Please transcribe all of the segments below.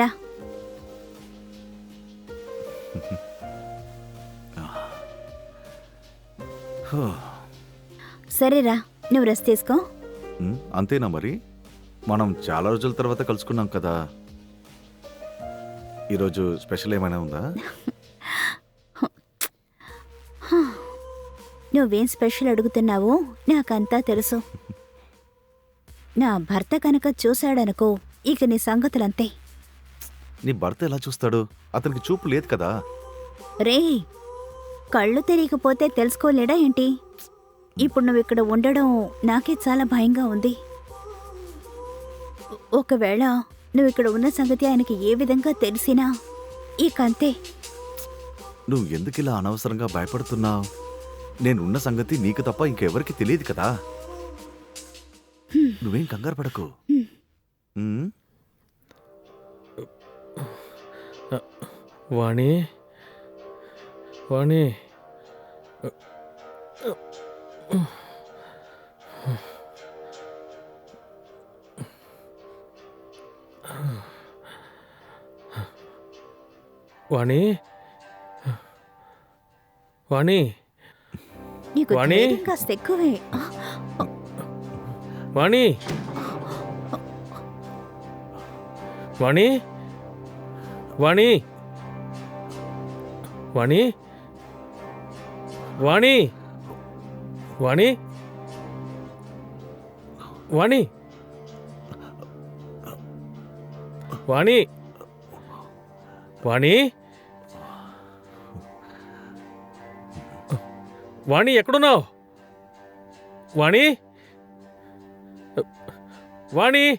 రా. సరేరా నువ్వు రెస్ట్ తీసుకో. అంతేనా మరి? మనం చాలా రోజుల తర్వాత కలుసుకున్నాం కదా. ఈరోజు స్పెషల్ ఏమైనా ఉందా? నువ్వేం స్పెషల్ అడుగుతున్నావో నాకంతా తెలుసు. నా భర్త కనుక చూశాడనుకో ఇక నీ సంగతులంతే. నీ భర్త ఎలా చూస్తాడు? అతనికి చూపు లేదు కదా. రే కళ్ళు తెలియకపోతే తెలుసుకోలేడా ఏంటి? ఇప్పుడు నువ్వు ఇక్కడ ఉండడం నాకే చాలా భయంగా ఉంది. ఒకవేళ నువ్వు ఇక్కడ ఉన్న సంగతి ఆయనకి ఏ విధంగా తెలిసినా ఇకంతే నువ్వు ఎందుకు ఇలా అనవసరంగా భయపడుతున్నావు? నేనున్న సంగతి నీకు తప్ప ఇంకెవరికి తెలియదు కదా. నువ్వేం కంగారు పడకు. వాణి వాణి వాణి వాణి నీకు వాణి? ధైర్యం కాస్త ఎక్కువే ఆ, వాణి వాణి వాణి. వాణి. వాణి. వాణి. వాణి. వాణి. వాణి. వాణి ఎక్కడున్నావు? వాణి. వాణి.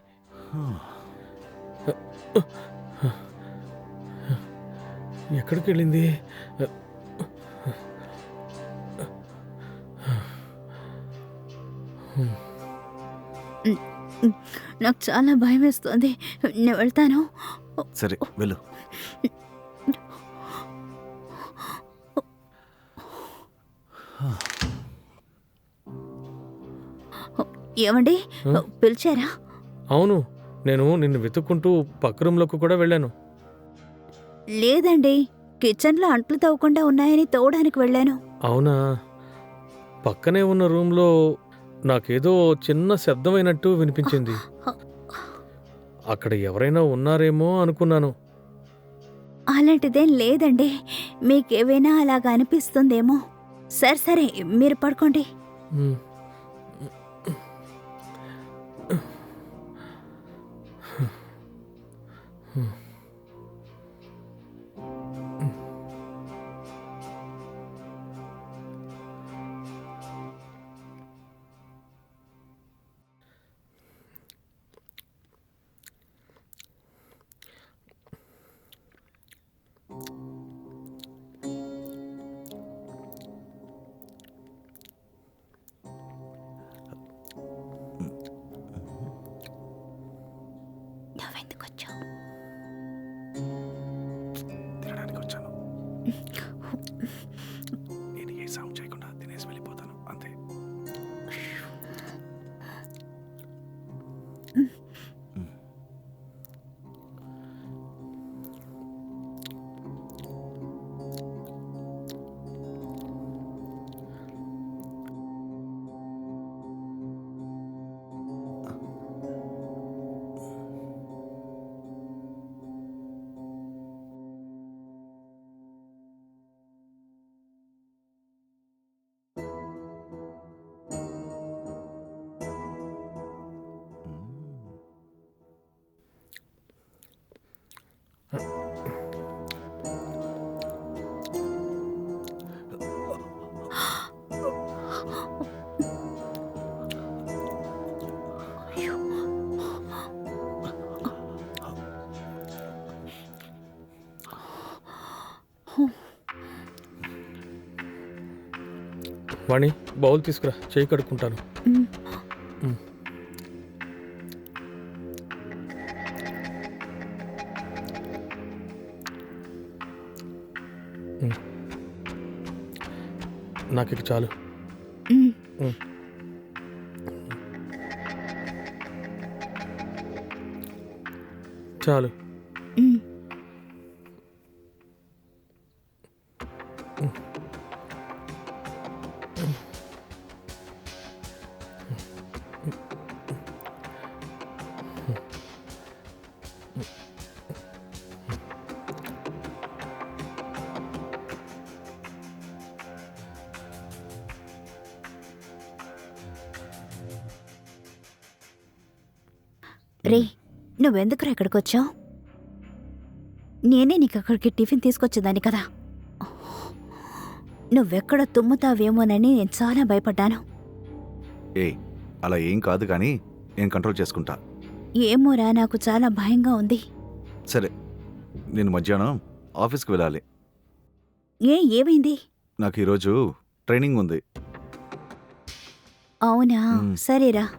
ఎక్కడికి వెళ్ళింది నాకు చాలా భయం వేస్తుంది నేను వెళ్తాను. సరే వెళ్ళు. ఏమండి? పిలిచారా? అవును నేను నిన్ను వెతుక్కుంటూ పక్క రూమ్లోకి కూడా వెళ్ళాను. లేదండి కిచెన్లో అంట్లు తవ్వకుండా ఉన్నాయని తోవడానికి వెళ్ళాను. అవునా? పక్కనే ఉన్న రూమ్లో నాకేదో చిన్న శబ్దమైనట్టు వినిపించింది. అక్కడ ఎవరైనా ఉన్నారేమో అనుకున్నాను. అలాంటిదేం లేదండి మీకేవైనా అలాగా అనిపిస్తుందేమో. సరే సరే మీరు పడుకోండి. నువ్వెందుకు వచ్చావు తినడానికి వచ్చాను. నేను ఏ సౌండ్ చేయకుండా తినేసి వెళ్ళిపోతాను. అంతే. వాణి బౌల్ తీసుకురా. చేయి కడుక్కుంటాను. నాకు ఇక చాలు. చాలు. రే నువ్వెందుకురా ఇక్కడికి వచ్చావు నేనే నీకు అక్కడికి టిఫిన్ తీసుకొచ్చేదాన్ని కదా. నువ్వెక్కడ తుమ్ముతావేమోనని నేను చాలా భయపడ్డాను. ఏ అలా ఏం కాదు కానీ నేను కంట్రోల్ చేసుకుంటా. ఏమోరా నాకు చాలా భయంగా ఉంది. సరే నేను మధ్యాహ్నం ఆఫీస్కి వెళ్ళాలి. ఏ ఏమైంది? నాకు ఈరోజు ట్రైనింగ్ ఉంది. అవునా. సరేరా.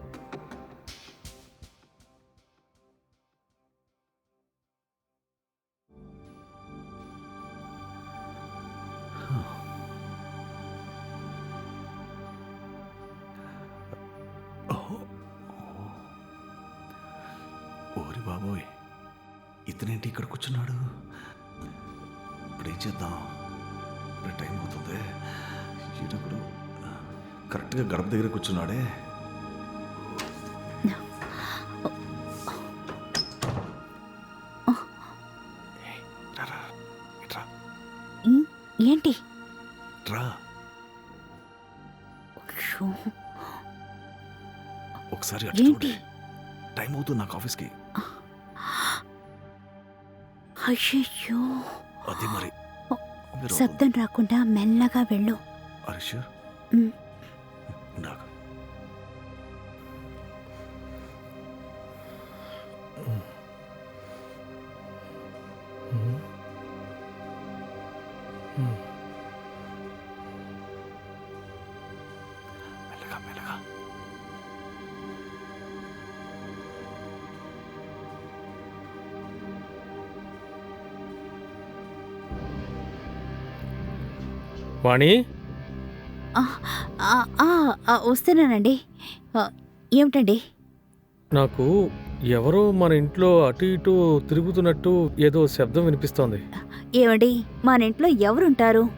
ఓరి బాబోయ్ ఇతనేంటి ఇక్కడ కూర్చున్నాడు? ఇప్పుడు ఏం చేద్దాం? ఇప్పుడు టైం అవుతుంది. ఈడొకడు కరెక్ట్గా గడప దగ్గర కూర్చున్నాడే. ఏంటి? ఒకసారి అటు ఏంటి? చూడు. టైం అవుతుంది నాకు ఆఫీస్కి. అయ్యయ్యో. అది మరి. శబ్దం రాకుండా మెల్లగా వెళ్ళు. వాణి? వస్తున్నానండి. ఏమిటండి? నాకు ఎవరో మన ఇంట్లో అటు ఇటు తిరుగుతున్నట్టు ఏదో శబ్దం వినిపిస్తోంది. ఏమండి? మన ఇంట్లో ఎవరుంటారు?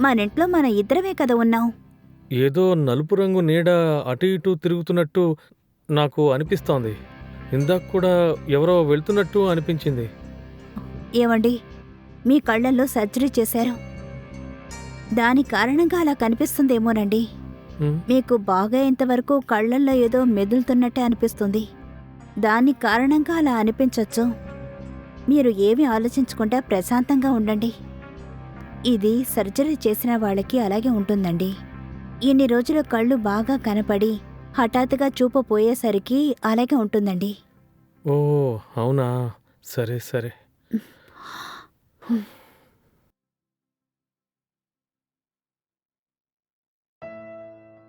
మన ఇంట్లో మన ఇద్దరమే కదా ఉన్నాం. ఏదో నలుపు రంగు నీడ అటు ఇటు తిరుగుతున్నట్టు నాకు అనిపిస్తోంది. ఇందాక కూడా ఎవరో వెళ్తున్నట్టు అనిపించింది. ఏమండి? మీ కళ్ళల్లో సర్జరీ చేశారు. దాని కారణంగా అలా కనిపిస్తుందేమోనండి. మీకు బాగా ఇంతవరకు కళ్ళల్లో ఏదో మెదులుతున్నట్టే అనిపిస్తుంది. దాని కారణంగా అలా అనిపించొచ్చు. మీరు ఏమీ ఆలోచించకుండా ప్రశాంతంగా ఉండండి. ఇది సర్జరీ చేసిన వాళ్ళకి అలాగే ఉంటుందండి. ఇన్ని రోజులు కళ్ళు బాగా కనపడి హఠాత్తుగా చూపు పోయేసరికి అలాగే ఉంటుందండి. ఓ అవునా? సరే సరే.